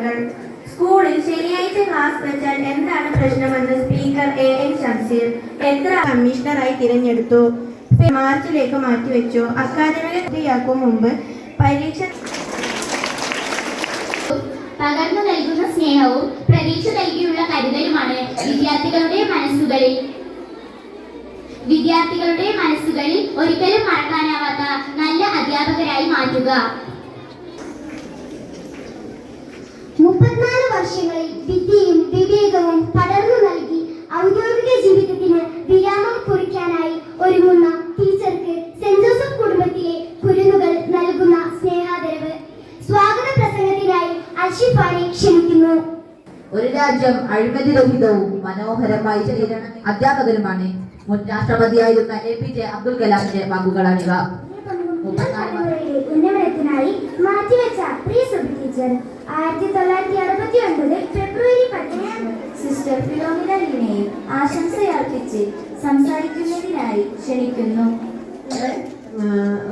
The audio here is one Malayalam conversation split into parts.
പ്രധാന വാർത്തകൾ സ്കൂളിൽ ശനിയാഴ്ച ക്ലാസ് വെച്ചാൽ എന്താണ് പ്രശ്നമെന്ന് സ്പീക്കർ എ എൻ ഷംസീർ എത്ര കമ്മീഷണറായി തിരഞ്ഞെടുത്തു? മാർച്ചിലേക്ക് മാറ്റിവെച്ചു. അക്കാദമികയാക്കും മുമ്പ് പരീക്ഷ പകർന്നു നൽകുന്ന സ്നേഹവും പ്രതീക്ഷ നൽകിയുള്ള കരുതലുമാണ് വിദ്യാർത്ഥികളുടെ മനസ്സുകളിൽ. വിദ്യാർത്ഥികളുടെ മനസ്സുകളിൽ ഒരിക്കലും മറക്കാനാവാത്ത നല്ല അധ്യാപകരായി മാറ്റുക. വർഷങ്ങളിൽ വിദ്യയും വിവേകവും പടർന്നു നൽകി ഔദ്യോഗിക ജീവിതത്തിന് വിരാമം കുറിക്കാനായി ഒരുങ്ങുന്ന ടീച്ചർക്ക് സെന്റ് ജോസഫ് കുടുംബത്തിലെ കുരുന്നുകൾ നൽകുന്ന സ്നേഹാദരവ്. സ്വാഗത പ്രസംഗത്തിനായി അൽഷിഫാനെ ക്ഷണിക്കുന്നു. ഒരു രാജ്യം അഴിമതിരഹിതവും മനോഹരമായി ചെയ്യുന്ന അധ്യാപകരുമാണ്. മുൻ രാഷ്ട്രപതിയായിരുന്ന എ പി ജെ അബ്ദുൽ കലാമിന്റെ വാക്കുകളാണിവ. ഉന്നമനത്തിനായി മാറ്റിവെച്ച പ്രിയ ടീച്ചർ ആയിരത്തി തൊള്ളായിരത്തി അറുപത്തി ഒൻപത് ഫെബ്രുവരി പത്തിന് സിസ്റ്റർ ഫിലോമിന ലീനയെ ആശംസയർപ്പിച്ച് സംസാരിക്കുന്നതിനായി ക്ഷണിക്കുന്നു.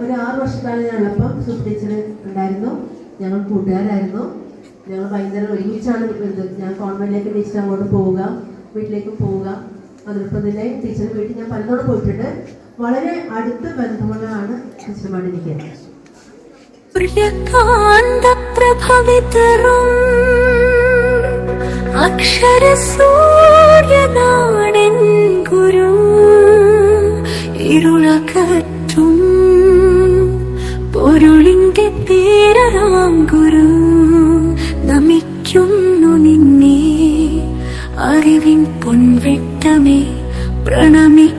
ഒരു ആറ് വർഷക്കാലം ഞങ്ങളപ്പം സുബ് ഉണ്ടായിരുന്നു. ഞങ്ങൾ കൂട്ടുകാരായിരുന്നു. ഞങ്ങൾ ഭയങ്കര ഒരുമിച്ചാണ് ഇത് ഞാൻ കോൺവെന്റിലേക്ക് ടീച്ചർ അങ്ങോട്ട് പോവുക വീട്ടിലേക്ക് പോവുക. അതോടൊപ്പം തന്നെ ടീച്ചർ വീട്ടിൽ ഞാൻ പലതവണ പോയിട്ടുണ്ട്. വളരെ അടുത്ത ബന്ധമുള്ളതാണ് ടീച്ചറുമായിട്ട് എനിക്ക് സൂര്യകാന്തപ്രഭവിതറും അക്ഷരസൂര്യനാടൻ ഗുരു ഇരുളകറ്റും പൊരുളിന്റെ പേരാം ഗുരു നമിക്കുന്നു നിന്നെ അറിവിൻ പൊൻവെട്ടമേ പ്രണമിക്കുന്നു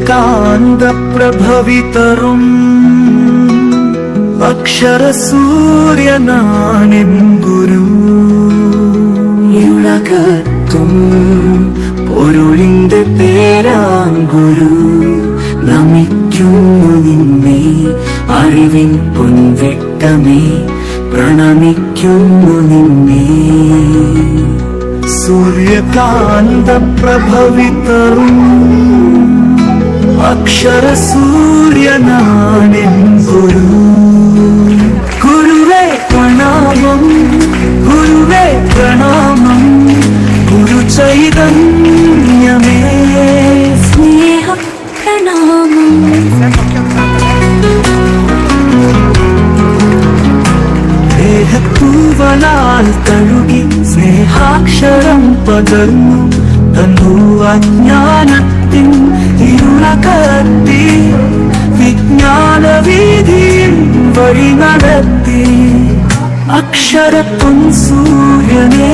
സൂര്യകാന്തപ്രഭവിതറും അക്ഷരസൂര്യനാണിൻ ഗുരു ഇളകത്തും പൊരുളിന്റെ പേരാങ്കുരു നമിക്കുന്നു നിന്നെ. അറിവിൻ പൊൻവെട്ടമേ പ്രണമിക്കുന്നു നിന്നെ. സൂര്യകാന്തപ്രഭവിതറും അക്ഷരസൂര്യനാണിൻ ഗുരു ഗുരുവേ പ്രണാമം ഗുരുവേ പ്രണാമം ഗുരു ചൈതന്യമേ. സ്നേഹ പ്രണാമം. ൂവനാൽ തഴുകി സ്നേഹാക്ഷരം പകർന്നു തന്നു അജ്ഞാനത്തിൻ ഇരുളകത്തി വിജ്ഞാന വീതിയിൽ വഴി നടത്തി അക്ഷരപ്പൊൻ സൂര്യനേ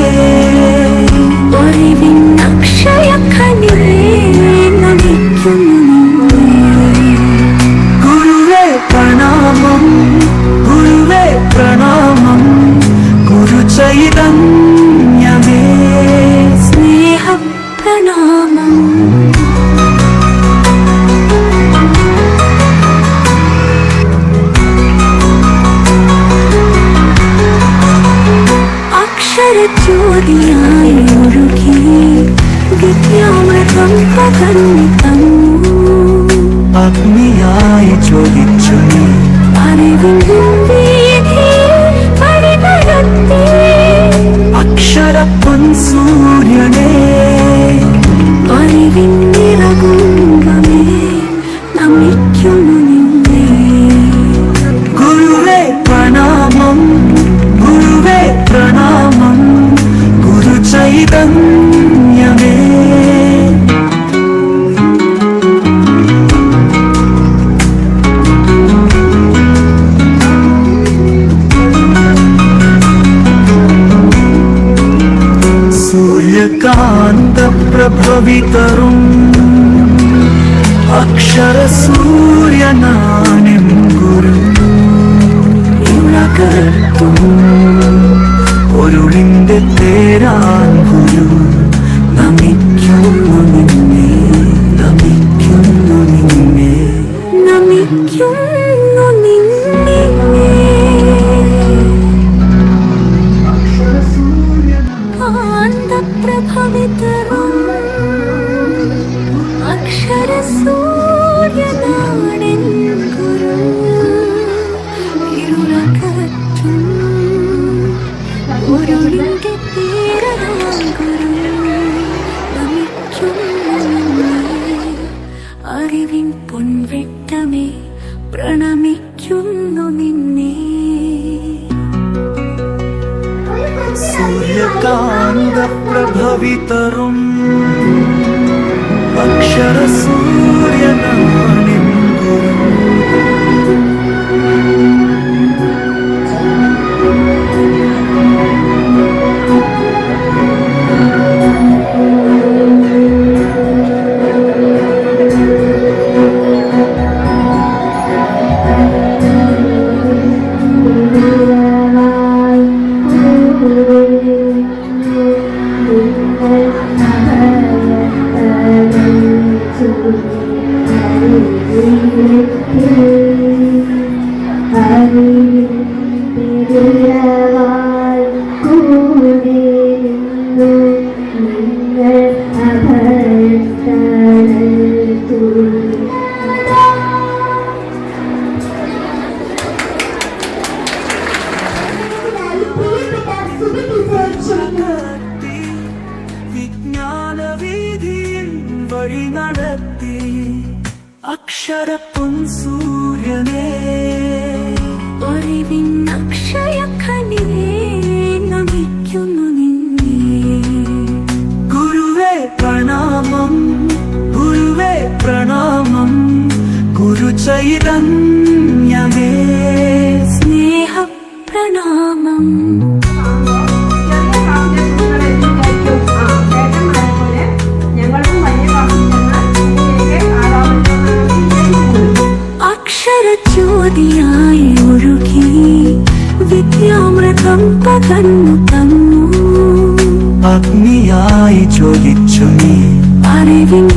വിദ്യാമൃതം പകർന്നു തന്നു അഗ്നിയായി ജ്വലിച്ചു സൂര്യകാന്തപ്രഭവിതറും അക്ഷരസൂര്യനാണിൻ ഗുരു ഇണകത്തും ഒരുളിന്റെ തേരാൻ ഗുരു നമിക്കുന്നു അറിവിൻ പൊൻവെട്ടമേ പ്രണമിക്കുന്നു നിന്നെ. സൂര്യകാന്ത പ്രഭവിതരും Akşara Suriye'den പരപ്പും സൂര്യനേ ഒരിവിൻ അക്ഷയഖനിയെ നമിക്കുന്നു നിന്നെ. ഗുരുവേ പ്രണാമം ഗുരുവേ പ്രണാമം ഗുരു ചൈതന്യ కన్ను తన్ను అగ్నియాయి చోదిచ్చుని அறிவின்